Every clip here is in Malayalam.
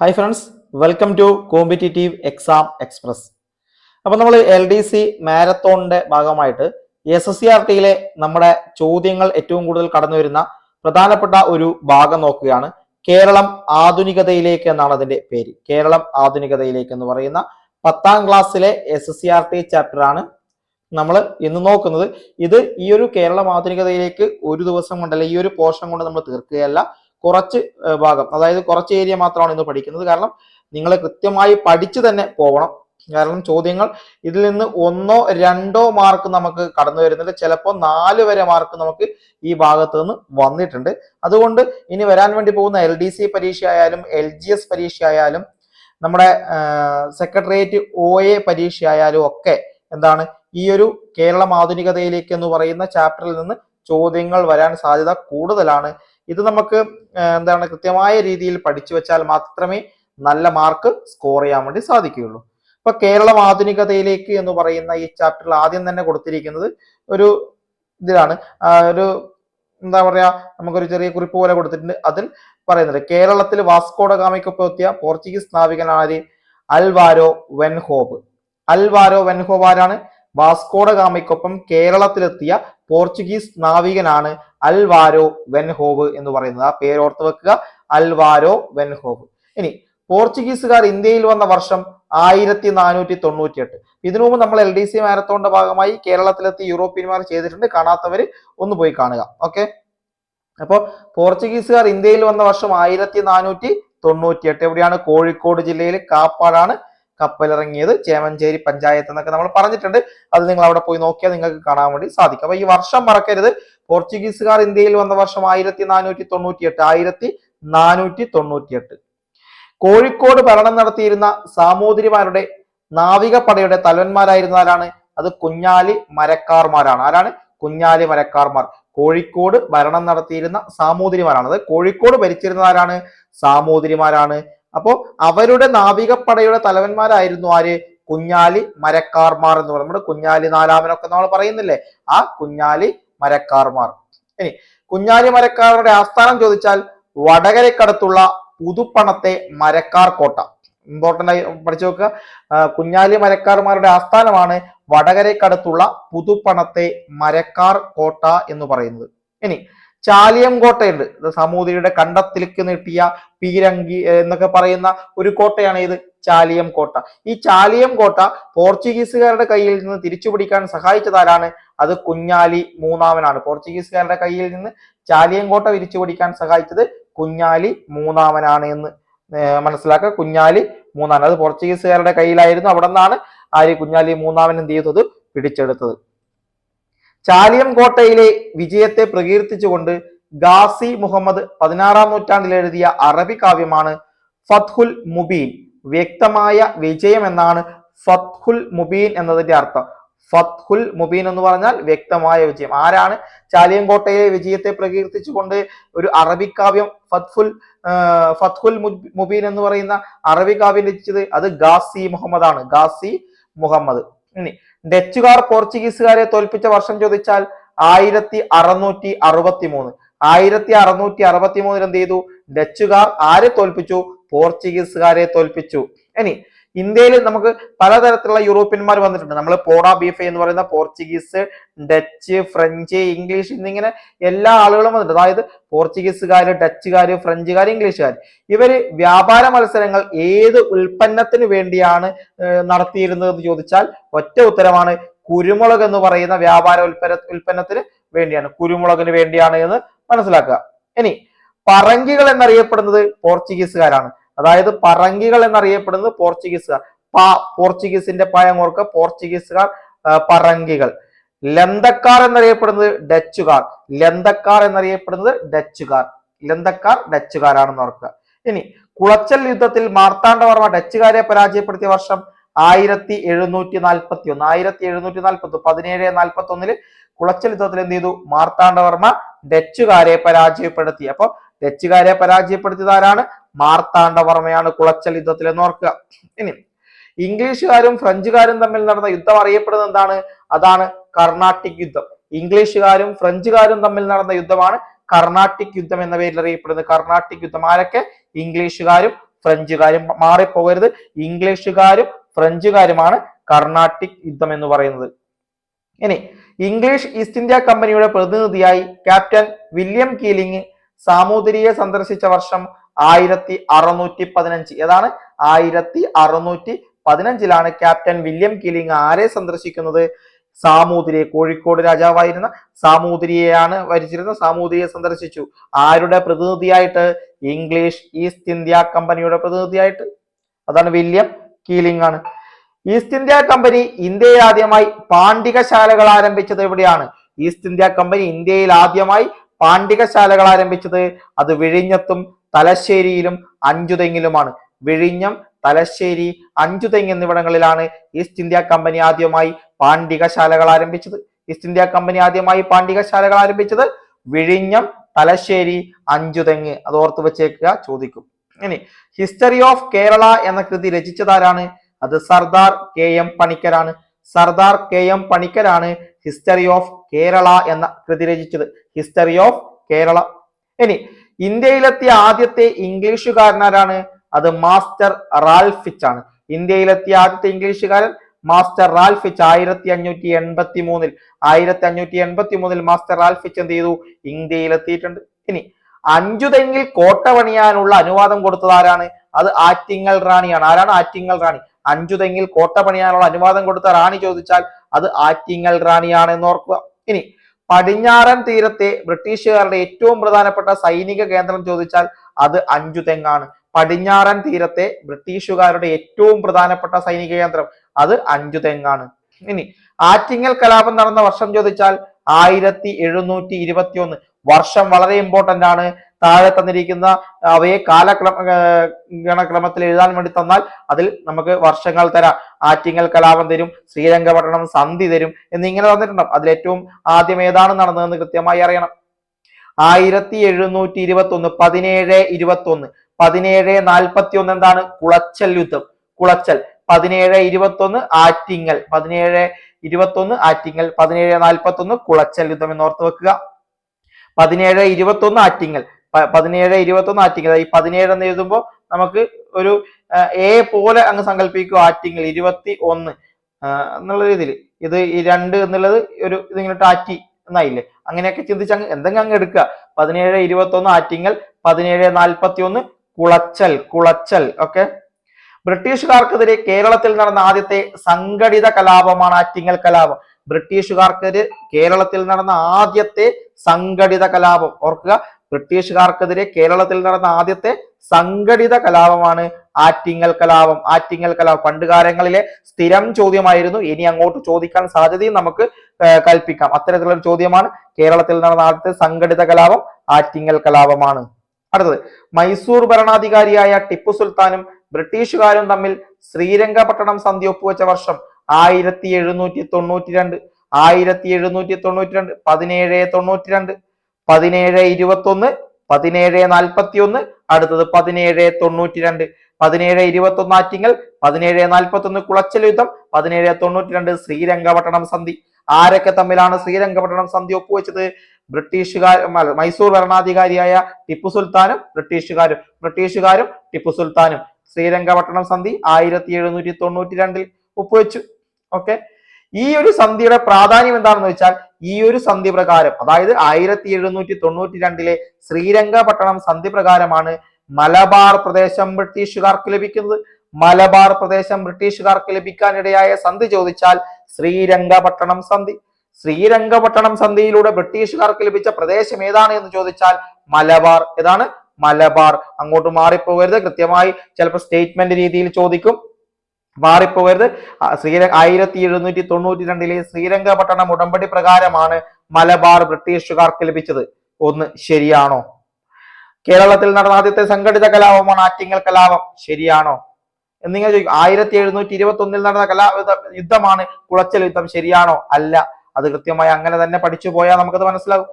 Hi friends welcome to competitive exam express അപ്പോൾ നമ്മൾ എൽ ഡി സി മാരത്തോണിന്റെ ഭാഗമായിട്ട് എസ് എസ് സി ആർ ടിയിലെ നമ്മുടെ ചോദ്യങ്ങൾ ഏറ്റവും കൂടുതൽ കടന്നു വരുന്ന പ്രധാനപ്പെട്ട ഒരു ഭാഗം നോക്കുകയാണ്. കേരളം ആധുനികതയിലേക്ക് എന്നാണ് അതിന്റെ പേര്. കേരളം ആധുനികതയിലേക്ക് എന്ന് പറയുന്ന പത്താം ക്ലാസ്സിലെ S S C R T chapter ആണ് നമ്മൾ ഇന്ന് നോക്കുന്നത്. ഇത് ഈ ഒരു കേരളം ആധുനികതയിലേക്ക് ഒരു ദിവസം കൊണ്ടല്ല ഈ ഒരു പോർഷൻ കൊണ്ട് നമ്മൾ തീർക്കുകയല്ല. കുറച്ച് ഭാഗം. അതായത് കുറച്ച് ഏരിയ മാത്രമാണ് ഇന്ന് പഠിക്കുന്നത്. കാരണം നിങ്ങൾ കൃത്യമായി പഠിച്ചു തന്നെ പോകണം കാരണം ചോദ്യങ്ങൾ ഇതിൽ നിന്ന് ഒന്നോ രണ്ടോ മാർക്ക് നമുക്ക് കടന്നു വരുന്നുണ്ട്. ചിലപ്പോൾ നാല് വരെ മാർക്ക് നമുക്ക് ഈ ഭാഗത്ത് നിന്ന് വന്നിട്ടുണ്ട്. അതുകൊണ്ട് ഇനി വരാൻ വേണ്ടി പോകുന്ന എൽ ഡി സി പരീക്ഷ ആയാലും എൽ ജി എസ് പരീക്ഷ ആയാലും നമ്മുടെ സെക്രട്ടേറിയറ്റ് ഒ എ പരീക്ഷ ആയാലും ഒക്കെ എന്താണ് ഈ ഒരു കേരളം ആധുനികതയിലേക്ക് എന്ന് പറയുന്ന ചാപ്റ്ററിൽ നിന്ന് ചോദ്യങ്ങൾ വരാൻ സാധ്യത കൂടുതലാണ്. ഇത് നമുക്ക് എന്താണ് കൃത്യമായ രീതിയിൽ പഠിച്ചു വെച്ചാൽ മാത്രമേ നല്ല മാർക്ക് സ്കോർ ചെയ്യാൻ വേണ്ടി സാധിക്കുകയുള്ളൂ. ഇപ്പൊ കേരളം ആധുനികതയിലേക്ക് എന്ന് പറയുന്ന ഈ ചാപ്റ്ററിൽ ആദ്യം തന്നെ കൊടുത്തിരിക്കുന്നത് ഒരു ഇതിലാണ്. ഒരു എന്താ പറയാ നമുക്കൊരു ചെറിയ കുറിപ്പ് പോലെ കൊടുത്തിട്ടുണ്ട്. അതിൽ പറയുന്നത് കേരളത്തിൽ വാസ്കോഡ ഗാമയ്ക്കൊപ്പം എത്തിയ പോർച്ചുഗീസ് നാവികനാണ് അൽവാരോ വെൻഹോബ് അൽവാരോ വെൻഹോബ് ആരാണ്? വാസ്കോഡ ഗാമയ്ക്കൊപ്പം കേരളത്തിലെത്തിയ പോർച്ചുഗീസ് നാവികനാണ് അൽവാരോ വെൻഹോവ് എന്ന് പറയുന്നത്. ആ പേര് ഓർത്ത് വെക്കുക. അൽവാരോ വെൻഹോവ്. ഇനി പോർച്ചുഗീസുകാർ ഇന്ത്യയിൽ വന്ന വർഷം ആയിരത്തി നാനൂറ്റി തൊണ്ണൂറ്റി എട്ട് ഇതിനു മുമ്പ് നമ്മൾ എൽ ഡി സി മാരത്തോണിന്റെ ഭാഗമായി കേരളത്തിലെത്തി യൂറോപ്യന്മാർ ചെയ്തിട്ടുണ്ട്. കാണാത്തവര് ഒന്ന് പോയി കാണുക. ഓക്കെ? അപ്പോൾ പോർച്ചുഗീസുകാർ ഇന്ത്യയിൽ വന്ന വർഷം ആയിരത്തി നാനൂറ്റി തൊണ്ണൂറ്റി എട്ട് എവിടെയാണ്? കോഴിക്കോട് ജില്ലയിൽ കാപ്പാടാണ്. കപ്പലിറങ്ങിയത് ചേമഞ്ചേരി പഞ്ചായത്ത് എന്നൊക്കെ നമ്മൾ പറഞ്ഞിട്ടുണ്ട്. അത് നിങ്ങൾ അവിടെ പോയി നോക്കിയാൽ നിങ്ങൾക്ക് കാണാൻ വേണ്ടി സാധിക്കും. അപ്പൊ ഈ വർഷം മറക്കരുത്. പോർച്ചുഗീസുകാർ ഇന്ത്യയിൽ വന്ന വർഷം ആയിരത്തി നാനൂറ്റി തൊണ്ണൂറ്റി എട്ട് ആയിരത്തി നാനൂറ്റി തൊണ്ണൂറ്റി എട്ട് കോഴിക്കോട് ഭരണം നടത്തിയിരുന്ന സാമൂതിരിമാരുടെ നാവികപ്പടയുടെ തലവന്മാരായിരുന്ന ആരാണ് അത് കുഞ്ഞാലി മരക്കാർമാരാണ്. ആരാണ്? കുഞ്ഞാലി മരക്കാർമാർ. കോഴിക്കോട് ഭരണം നടത്തിയിരുന്ന സാമൂതിരിമാരാണ്. അത് കോഴിക്കോട് ഭരിച്ചിരുന്ന ആരാണ്? സാമൂതിരിമാരാണ്. അപ്പോ അവരുടെ നാവികപ്പടയുടെ തലവന്മാരായിരുന്നു ആര്? കുഞ്ഞാലി മരക്കാർമാർ എന്ന് പറയുന്നത് നമ്മുടെ കുഞ്ഞാലി നാലാമനൊക്കെ നമ്മൾ പറയുന്നില്ലേ? ആ കുഞ്ഞാലി മരക്കാർമാർ. ഇനി കുഞ്ഞാലി മരക്കാരുടെ ആസ്ഥാനം ചോദിച്ചാൽ വടകരക്കടുത്തുള്ള പുതുപ്പണത്തെ മരക്കാർ കോട്ട. ഇമ്പോർട്ടന്റ് ആയി പഠിച്ചു നോക്കുക. കുഞ്ഞാലി മരക്കാർമാരുടെ ആസ്ഥാനമാണ് വടകരക്കടുത്തുള്ള പുതുപ്പണത്തെ മരക്കാർ കോട്ട എന്ന് പറയുന്നത്. ഇനി ചാലിയം കോട്ടയുണ്ട് സമൂതിരിയുടെ കണ്ടത്തിലേക്ക് നീട്ടിയ പീരങ്കി എന്നൊക്കെ പറയുന്ന ഒരു കോട്ടയാണ് ഇത് ചാലിയം കോട്ട ഈ ചാലിയം കോട്ട പോർച്ചുഗീസുകാരുടെ കയ്യിൽ നിന്ന് തിരിച്ചുപിടിക്കാൻ സഹായിച്ചതാരാണ് അത് കുഞ്ഞാലി മൂന്നാമനാണ്. പോർച്ചുഗീസുകാരുടെ കയ്യിൽ നിന്ന് ചാലിയം കോട്ട തിരിച്ചുപിടിക്കാൻ സഹായിച്ചത് കുഞ്ഞാലി മൂന്നാമനാണ് എന്ന് മനസ്സിലാക്കുക. കുഞ്ഞാലി മൂന്നാമൻ. അത് പോർച്ചുഗീസുകാരുടെ കയ്യിലായിരുന്നു. അവിടെ നിന്നാണ് ആര് കുഞ്ഞാലി മൂന്നാമൻ എന്ത് ചെയ്തത്? പിടിച്ചെടുത്തത്. ചാലിയം കോട്ടയിലെ വിജയത്തെ പ്രകീർത്തിച്ചുകൊണ്ട് ഗാസി മുഹമ്മദ് പതിനാറാം നൂറ്റാണ്ടിൽ എഴുതിയ അറബി കാവ്യമാണ് ഫത്ഹുൽ മുബീൻ. വ്യക്തമായ വിജയം എന്നാണ് ഫത്ഹുൽ മുബീൻ എന്നതിന്റെ അർത്ഥം. ഫത്ഹുൽ മുബീൻ എന്ന് പറഞ്ഞാൽ വ്യക്തമായ വിജയം. ആരാണ് ചാലിയം കോട്ടയിലെ വിജയത്തെ പ്രകീർത്തിച്ചുകൊണ്ട് ഒരു അറബി കാവ്യം ഫത്ഹുൽ ഫത്ഹുൽ മുബീൻ എന്ന് പറയുന്ന അറബി കാവ്യം രചിച്ചത്? അത് ഗാസി മുഹമ്മദ് ആണ് ഗാസി മുഹമ്മദ്. ഇനി ഡച്ചുകാർ പോർച്ചുഗീസുകാരെ തോൽപ്പിച്ച വർഷം ചോദിച്ചാൽ ആയിരത്തി അറുന്നൂറ്റി അറുപത്തി മൂന്ന് ആയിരത്തി അറുന്നൂറ്റി അറുപത്തി മൂന്നിൽ എന്ത് ചെയ്തു? ഡച്ചുകാർ ആരെ തോൽപ്പിച്ചു? പോർച്ചുഗീസുകാരെ തോൽപ്പിച്ചു. ഇനി ഇന്ത്യയിൽ നമുക്ക് പലതരത്തിലുള്ള യൂറോപ്യന്മാർ വന്നിട്ടുണ്ട്. നമ്മൾ പോണ ബീഫ് എന്ന് പറയുന്ന പോർച്ചുഗീസ് ഡച്ച് ഫ്രഞ്ച് ഇംഗ്ലീഷ് എന്നിങ്ങനെ എല്ലാ ആളുകളും വന്നിട്ടുണ്ട്. അതായത് പോർച്ചുഗീസുകാർ ഡച്ചുകാർ ഫ്രഞ്ചുകാർ ഇംഗ്ലീഷുകാർ ഇവർ വ്യാപാര മത്സരങ്ങൾ ഏത് ഉൽപ്പന്നത്തിന് വേണ്ടിയാണ് നടത്തിയിരുന്നതെന്ന് ചോദിച്ചാൽ ഒറ്റ ഉത്തരമാണ് കുരുമുളക് എന്ന് പറയുന്ന വ്യാപാര ഉൽപ്പന്ന ഉൽപ്പന്നത്തിന് വേണ്ടിയാണ്. കുരുമുളകിന് വേണ്ടിയാണ് എന്ന് മനസ്സിലാക്കുക. ഇനി പറങ്കികൾ എന്നറിയപ്പെടുന്നത് പോർച്ചുഗീസുകാരാണ്. അതായത് പറങ്കികൾ എന്നറിയപ്പെടുന്നത് പോർച്ചുഗീസുകാർ. പ പോർച്ചുഗീസിന്റെ ഓർക്കുക. പോർച്ചുഗീസുകാർ പറങ്കികൾ. ലന്തക്കാർ എന്നറിയപ്പെടുന്നത് ഡച്ചുകാർ. ലന്തക്കാർ എന്നറിയപ്പെടുന്നത് ഡച്ചുകാർ. ലന്തക്കാർ ഡച്ചുകാരാണെന്ന് ഓർക്കുക. ഇനി കുളച്ചൽ യുദ്ധത്തിൽ മാർത്താണ്ഡവർമ്മ ഡച്ചുകാരെ പരാജയപ്പെടുത്തിയ വർഷം ആയിരത്തി എഴുന്നൂറ്റി നാൽപ്പത്തി ഒന്ന് ആയിരത്തി എഴുന്നൂറ്റി നാൽപ്പത്തി പതിനേഴ് നാൽപ്പത്തി ഒന്നിൽ കുളച്ചൽ യുദ്ധത്തിൽ എന്ത് ചെയ്തു? മാർത്താണ്ഡവർമ്മ ഡച്ചുകാരെ പരാജയപ്പെടുത്തി. അപ്പൊ ഡച്ചുകാരെ പരാജയപ്പെടുത്തിയത് ആരാണ് മാർത്താണ്ഡവർമ്മയാണ് കുളച്ചൽ യുദ്ധത്തിൽ എന്ന് ഓർക്കുക. ഇനി ഇംഗ്ലീഷുകാരും ഫ്രഞ്ചുകാരും തമ്മിൽ നടന്ന യുദ്ധം അറിയപ്പെടുന്നത് എന്താണ്? അതാണ് കർണാട്ടിക് യുദ്ധം. ഇംഗ്ലീഷുകാരും ഫ്രഞ്ചുകാരും തമ്മിൽ നടന്ന യുദ്ധമാണ് കർണാട്ടിക് യുദ്ധം എന്ന പേരിൽ അറിയപ്പെടുന്നത്. കർണാട്ടിക് യുദ്ധം ആരൊക്കെ? ഇംഗ്ലീഷുകാരും ഫ്രഞ്ചുകാരും മാറിപ്പോകരുത്. ഇംഗ്ലീഷുകാരും ഫ്രഞ്ചുകാരുമാണ് കർണാട്ടിക് യുദ്ധം എന്ന് പറയുന്നത്. ഇനി ഇംഗ്ലീഷ് ഈസ്റ്റ് ഇന്ത്യ കമ്പനിയുടെ പ്രതിനിധിയായി ക്യാപ്റ്റൻ വില്യം കീലിംഗ് സാമൂതിരിയെ സന്ദർശിച്ച വർഷം ആയിരത്തി അറുന്നൂറ്റി പതിനഞ്ച്. ഏതാണ്? ആയിരത്തി അറുന്നൂറ്റി പതിനഞ്ചിലാണ് ക്യാപ്റ്റൻ വില്യം കീലിംഗ് ആരെ സന്ദർശിക്കുന്നത്? സാമൂതിരിയെ കോഴിക്കോട് രാജാവായിരുന്ന സാമൂതിരിയെയാണ് വരിച്ചിരുന്ന സാമൂതിരിയെ സന്ദർശിച്ചു. ആരുടെ പ്രതിനിധിയായിട്ട്? ഇംഗ്ലീഷ് ഈസ്റ്റ് ഇന്ത്യ കമ്പനിയുടെ പ്രതിനിധിയായിട്ട്. അതാണ് വില്യം കീലിംഗ് ആണ്. ഈസ്റ്റ് ഇന്ത്യ കമ്പനി ഇന്ത്യയിൽ ആദ്യമായി പാണ്ഡികശാലകൾ ആരംഭിച്ചത് എവിടെയാണ്? ഈസ്റ്റ് ഇന്ത്യ കമ്പനി ഇന്ത്യയിൽ ആദ്യമായി പാണ്ഡികശാലകൾ ആരംഭിച്ചത് അത് വിഴിഞ്ഞത്തും തലശ്ശേരിയിലും അഞ്ചുതെങ്ങിലുമാണ്. വിഴിഞ്ഞം തലശ്ശേരി അഞ്ചുതെങ്ങ് എന്നിവിടങ്ങളിലാണ് ഈസ്റ്റ് ഇന്ത്യ കമ്പനി ആദ്യമായി പാണ്ഡികശാലകൾ ആരംഭിച്ചത്. ഈസ്റ്റ് ഇന്ത്യ കമ്പനി ആദ്യമായി പാണ്ഡികശാലകൾ ആരംഭിച്ചത് വിഴിഞ്ഞം തലശ്ശേരി അഞ്ചുതെങ്ങ്. അത് ഓർത്തു വെച്ചേക്കുക ചോദിക്കും. ഇനി ഹിസ്റ്ററി ഓഫ് കേരള എന്ന കൃതി രചിച്ചതാരാണ്? അത് സർദാർ കെ എം പണിക്കരാണ്. സർദാർ കെ എം പണിക്കരാണ് ഹിസ്റ്ററി ഓഫ് കേരള എന്ന കൃതി രചിച്ചത്. ഹിസ്റ്ററി ഓഫ് കേരള ഇനി ഇന്ത്യയിലെത്തിയ ആദ്യത്തെ ഇംഗ്ലീഷുകാരനാരാണ്? അത് മാസ്റ്റർ റാൽഫിച്ച് ആണ്. ഇന്ത്യയിലെത്തിയ ആദ്യത്തെ ഇംഗ്ലീഷുകാരൻ മാസ്റ്റർ റാൽഫിച്ച് ആയിരത്തി അഞ്ഞൂറ്റി എൺപത്തി മൂന്നിൽ ആയിരത്തി അഞ്ഞൂറ്റി എൺപത്തി മൂന്നിൽ മാസ്റ്റർ റാൽഫിച്ച് എന്ത് ചെയ്തു? ഇന്ത്യയിലെത്തിയിട്ടുണ്ട്. ഇനി അഞ്ചുതെങ്കിൽ കോട്ട പണിയാനുള്ള അനുവാദം കൊടുത്തത് ആരാണ്? അത് ആറ്റിങ്ങൽ റാണിയാണ്. ആരാണ് ആറ്റിങ്ങൽ റാണി? അഞ്ചുതെങ്ങിൽ കോട്ട പണിയാനുള്ള അനുവാദം കൊടുത്ത റാണി ചോദിച്ചാൽ അത് ആറ്റിങ്ങൽ റാണിയാണ് എന്ന് ഓർക്കുക. ഇനി പടിഞ്ഞാറൻ തീരത്തെ ബ്രിട്ടീഷുകാരുടെ ഏറ്റവും പ്രധാനപ്പെട്ട സൈനിക കേന്ദ്രം ചോദിച്ചാൽ അത് അഞ്ചുതെങ്ങാണ് പടിഞ്ഞാറൻ തീരത്തെ ബ്രിട്ടീഷുകാരുടെ ഏറ്റവും പ്രധാനപ്പെട്ട സൈനിക കേന്ദ്രം അത് അഞ്ചുതെങ്ങാണ് ഇനി ആറ്റിങ്ങൽ കലാപം നടന്ന വർഷം ചോദിച്ചാൽ ആയിരത്തി എഴുന്നൂറ്റി ഇരുപത്തി ഒന്ന് വർഷം വളരെ ഇമ്പോർട്ടന്റ് ആണ്. താഴെ തന്നിരിക്കുന്ന അവയെ കാലക്രമ ഗണക്രമത്തിൽ എഴുതാൻ വേണ്ടി തന്നാൽ അതിൽ നമുക്ക് വർഷങ്ങൾ തരാം. ആറ്റിങ്ങൽ കലാപം തരും ശ്രീരംഗപട്ടണം സന്ധി തരും എന്നിങ്ങനെ തന്നിട്ടുണ്ടാവും അതിൽ ഏറ്റവും ആദ്യം ഏതാണ് നടന്നതെന്ന് കൃത്യമായി അറിയണം. ആയിരത്തി എഴുന്നൂറ്റി ഇരുപത്തി ഒന്ന് പതിനേഴ് ഇരുപത്തി ഒന്ന് പതിനേഴ് നാൽപ്പത്തി ഒന്ന് എന്താണ്? കുളച്ചൽ യുദ്ധം. കുളച്ചൽ. പതിനേഴ് ഇരുപത്തി ഒന്ന് ആറ്റിങ്ങൽ. പതിനേഴ് ഇരുപത്തി ഒന്ന് ആറ്റിങ്ങൽ. പതിനേഴ് നാൽപ്പത്തി ഒന്ന് കുളച്ചൽ യുദ്ധം എന്ന് ഓർത്ത് വെക്കുക. പതിനേഴ് ഇരുപത്തി ഒന്ന് ആറ്റിങ്ങൽ പതിനേഴ് ഇരുപത്തി ഒന്ന് ആറ്റിങ്ങൽ. ഈ പതിനേഴ് എന്ന് എഴുതുമ്പോൾ നമുക്ക് ഒരു എ പോലെ അങ്ങ് സങ്കല്പിക്കുക. ആറ്റിങ്ങൽ ഇരുപത്തി ഒന്ന്. എന്നുള്ള രീതിയിൽ. ഇത് ഈ രണ്ട് എന്നുള്ളത് ഒരു ഇതിങ്ങനെ ആറ്റി എന്നായില്ലേ? അങ്ങനെയൊക്കെ ചിന്തിച്ച് അങ്ങ് എന്തെങ്കിലും അങ്ങ് എടുക്കുക. പതിനേഴ് ഇരുപത്തി ഒന്ന് ആറ്റിങ്ങൽ പതിനേഴ് നാൽപ്പത്തി ഒന്ന് കുളച്ചൽ കുളച്ചൽ. ഓക്കെ? ബ്രിട്ടീഷുകാർക്കെതിരെ കേരളത്തിൽ നടന്ന ആദ്യത്തെ സംഘടിത കലാപമാണ് ആറ്റിങ്ങൽ കലാപം. ബ്രിട്ടീഷുകാർക്കെതിരെ കേരളത്തിൽ നടന്ന ആദ്യത്തെ സംഘടിത കലാപം. ഓർക്കുക ബ്രിട്ടീഷുകാർക്കെതിരെ കേരളത്തിൽ നടന്ന ആദ്യത്തെ സംഘടിത കലാപമാണ് ആറ്റിങ്ങൽ കലാപം. ആറ്റിങ്ങൽ കലാപം. പണ്ടുകാലങ്ങളിലെ സ്ഥിരം ചോദ്യമായിരുന്നു. ഇനി അങ്ങോട്ട് ചോദിക്കാൻ സാധ്യതയും നമുക്ക് കൽപ്പിക്കാം. അത്തരത്തിലുള്ള ചോദ്യമാണ് കേരളത്തിൽ നടന്ന ആദ്യത്തെ സംഘടിത കലാപം ആറ്റിങ്ങൽ കലാപമാണ്. അടുത്തത് മൈസൂർ ഭരണാധികാരിയായ ടിപ്പു സുൽത്താനും ബ്രിട്ടീഷുകാരും തമ്മിൽ ശ്രീരംഗപട്ടണം സന്ധി ഒപ്പുവെച്ച വർഷം ആയിരത്തി എഴുന്നൂറ്റി തൊണ്ണൂറ്റി രണ്ട് ആയിരത്തി എഴുന്നൂറ്റി തൊണ്ണൂറ്റി രണ്ട് പതിനേഴ് തൊണ്ണൂറ്റി രണ്ട് പതിനേഴ് ഇരുപത്തി ഒന്ന് പതിനേഴ് നാൽപ്പത്തി ഒന്ന് അടുത്തത് പതിനേഴ് തൊണ്ണൂറ്റി രണ്ട് പതിനേഴ് ഇരുപത്തി ഒന്ന് ആറ്റിങ്ങൽ പതിനേഴ് നാൽപ്പത്തി ഒന്ന് കുളച്ചൽ യുദ്ധം പതിനേഴ് തൊണ്ണൂറ്റി രണ്ട് ശ്രീരംഗപട്ടണം സന്ധി. ആരൊക്കെ തമ്മിലാണ് ശ്രീരംഗപട്ടണം സന്ധി ഒപ്പുവെച്ചത്? ബ്രിട്ടീഷുകാർ മൈസൂർ ഭരണാധികാരിയായ ടിപ്പു സുൽത്താനും ബ്രിട്ടീഷുകാരും ബ്രിട്ടീഷുകാരും ടിപ്പു സുൽത്താനും ശ്രീരംഗപട്ടണം സന്ധി ആയിരത്തി എഴുന്നൂറ്റി തൊണ്ണൂറ്റി രണ്ടിൽ ഒപ്പുവെച്ചു. ഓക്കെ ഈ ഒരു സന്ധിയുടെ പ്രാധാന്യം എന്താണെന്ന് വെച്ചാൽ ഈ ഒരു സന്ധി പ്രകാരം അതായത് ആയിരത്തി എഴുന്നൂറ്റി തൊണ്ണൂറ്റി രണ്ടിലെ ശ്രീരംഗപട്ടണം സന്ധി പ്രകാരമാണ് മലബാർ പ്രദേശം ബ്രിട്ടീഷുകാർക്ക് ലഭിക്കുന്നത്. മലബാർ പ്രദേശം ബ്രിട്ടീഷുകാർക്ക് ലഭിക്കാനിടയായ സന്ധി ചോദിച്ചാൽ ശ്രീരംഗപട്ടണം സന്ധി. ശ്രീരംഗപട്ടണം സന്ധിയിലൂടെ ബ്രിട്ടീഷുകാർക്ക് ലഭിച്ച പ്രദേശം ഏതാണ് എന്ന് ചോദിച്ചാൽ മലബാർ. ഏതാണ്? മലബാർ. അങ്ങോട്ട് മാറിപ്പോകരുത്. കൃത്യമായി ചിലപ്പോൾ സ്റ്റേറ്റ്മെന്റ് രീതിയിൽ ചോദിക്കും. മാറിപ്പോകരുത്. ശ്രീര ആയിരത്തി എഴുന്നൂറ്റി തൊണ്ണൂറ്റി രണ്ടിലെ ശ്രീരംഗപട്ടണം ഉടമ്പടി പ്രകാരമാണ് മലബാർ ബ്രിട്ടീഷുകാർക്ക് ലഭിച്ചത്. ഒന്ന് ശരിയാണോ? കേരളത്തിൽ നടന്ന ആദ്യത്തെ സംഘടിത കലാപമാണ് ആറ്റിങ്ങൽ കലാപം. ശരിയാണോ? എന്നിങ്ങനെ ചോദിക്കും. ആയിരത്തി എഴുന്നൂറ്റി ഇരുപത്തി ഒന്നിൽ നടന്ന കലാ യുദ്ധമാണ് കുളച്ചൽ യുദ്ധം. ശരിയാണോ? അല്ല. അത് കൃത്യമായി അങ്ങനെ തന്നെ പഠിച്ചു പോയാൽ നമുക്കത് മനസ്സിലാകും.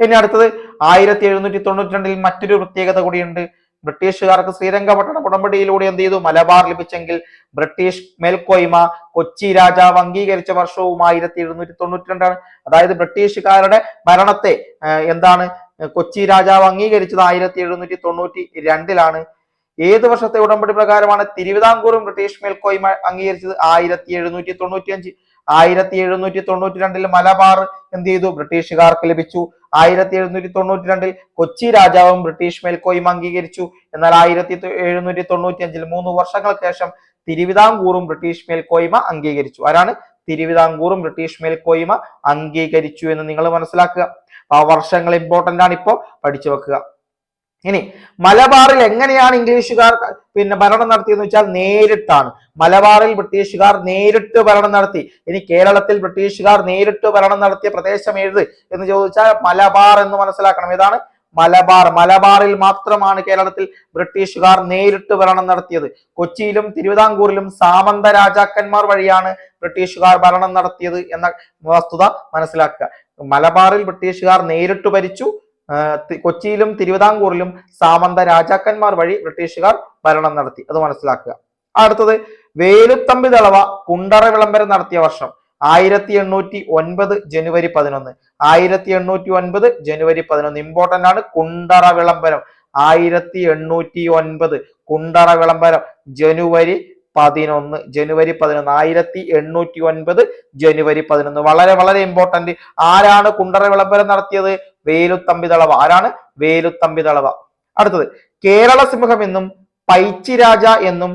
ഇനി അടുത്തത് ആയിരത്തി എഴുന്നൂറ്റി തൊണ്ണൂറ്റി രണ്ടിൽ മറ്റൊരു പ്രത്യേകത കൂടിയുണ്ട്. ബ്രിട്ടീഷുകാർക്ക് ശ്രീരംഗപട്ടണം ഉടമ്പടിയിലൂടെ എന്ത് ചെയ്തു? മലബാർ ലഭിച്ചെങ്കിൽ ബ്രിട്ടീഷ് മേൽക്കോയ്മ കൊച്ചി രാജാവ് അംഗീകരിച്ച വർഷവും ആയിരത്തി എഴുന്നൂറ്റി തൊണ്ണൂറ്റി രണ്ടാണ് അതായത് ബ്രിട്ടീഷുകാരുടെ ഭരണത്തെ എന്താണ് കൊച്ചി രാജാവ് അംഗീകരിച്ചത് ആയിരത്തി എഴുന്നൂറ്റി തൊണ്ണൂറ്റി രണ്ടിലാണ് ഏത് വർഷത്തെ ഉടമ്പടി പ്രകാരമാണ് തിരുവിതാംകൂറും ബ്രിട്ടീഷ് മേൽക്കോയ്മ അംഗീകരിച്ചത്? ആയിരത്തി എഴുന്നൂറ്റി തൊണ്ണൂറ്റി അഞ്ച് ആയിരത്തി എഴുന്നൂറ്റി തൊണ്ണൂറ്റി രണ്ടിൽ മലബാർ എന്ത് ചെയ്തു? ബ്രിട്ടീഷുകാർക്ക് ലഭിച്ചു. ആയിരത്തി എഴുന്നൂറ്റി തൊണ്ണൂറ്റി രണ്ടിൽ കൊച്ചി രാജാവും ബ്രിട്ടീഷ് മേൽക്കോയും അംഗീകരിച്ചു. എന്നാൽ ആയിരത്തി എഴുന്നൂറ്റി തൊണ്ണൂറ്റി അഞ്ചിൽ മൂന്ന് വർഷങ്ങൾക്ക് ശേഷം തിരുവിതാംകൂറും ബ്രിട്ടീഷ് മേൽക്കോയ്മ അംഗീകരിച്ചു. ആരാണ്? തിരുവിതാംകൂറും ബ്രിട്ടീഷ് മേൽക്കോയ്മ അംഗീകരിച്ചു എന്ന് നിങ്ങൾ മനസ്സിലാക്കുക. ആ വർഷങ്ങൾ ഇമ്പോർട്ടന്റ് ആണ് ഇപ്പോൾ പഠിച്ചു വെക്കുക. ഇനി മലബാറിൽ എങ്ങനെയാണ് ഇംഗ്ലീഷുകാർ പിന്നെ ഭരണം നടത്തിയെന്ന് വെച്ചാൽ നേരിട്ടാണ്. മലബാറിൽ ബ്രിട്ടീഷുകാർ നേരിട്ട് ഭരണം നടത്തി. ഇനി കേരളത്തിൽ ബ്രിട്ടീഷുകാർ നേരിട്ട് ഭരണം നടത്തിയ പ്രദേശം ഏത് എന്ന് ചോദിച്ചാൽ മലബാർ എന്ന് മനസ്സിലാക്കണം. ഏതാണ്? മലബാർ. മലബാറിൽ മാത്രമാണ് കേരളത്തിൽ ബ്രിട്ടീഷുകാർ നേരിട്ട് ഭരണം നടത്തിയത്. കൊച്ചിയിലും തിരുവിതാംകൂറിലും സാമന്ത രാജാക്കന്മാർ വഴിയാണ് ബ്രിട്ടീഷുകാർ ഭരണം നടത്തിയത് എന്ന വസ്തുത മനസ്സിലാക്കുക. മലബാറിൽ ബ്രിട്ടീഷുകാർ നേരിട്ട് ഭരിച്ചു. കൊച്ചിയിലും തിരുവിതാംകൂറിലും സാമന്ത രാജാക്കന്മാർ വഴി ബ്രിട്ടീഷുകാർ ഭരണം നടത്തി. അത് മനസ്സിലാക്കുക. അടുത്തത് വേലുത്തമ്പി തളവ കുണ്ടറ വിളംബരം നടത്തിയ വർഷം ആയിരത്തി എണ്ണൂറ്റി ഒൻപത് ജനുവരി പതിനൊന്ന്. ആയിരത്തി എണ്ണൂറ്റി ഒൻപത് ജനുവരി പതിനൊന്ന്. ഇമ്പോർട്ടന്റ് ആണ്. കുണ്ടറ വിളംബരം. ആയിരത്തി എണ്ണൂറ്റി ഒൻപത് കുണ്ടറ വിളംബരം. ജനുവരി പതിനൊന്ന് ജനുവരി പതിനൊന്ന് ആയിരത്തി എണ്ണൂറ്റി ഒൻപത് ജനുവരി പതിനൊന്ന്. വളരെ വളരെ ഇമ്പോർട്ടന്റ് ആരാണ് കുണ്ടറ വിളംബരം നടത്തിയത്? വേലുത്തമ്പി ദളവ ആരാണ്? വേലുത്തമ്പി ദളവ അടുത്തത് കേരള സിംഹം എന്നും പൈച്ചി രാജ എന്നും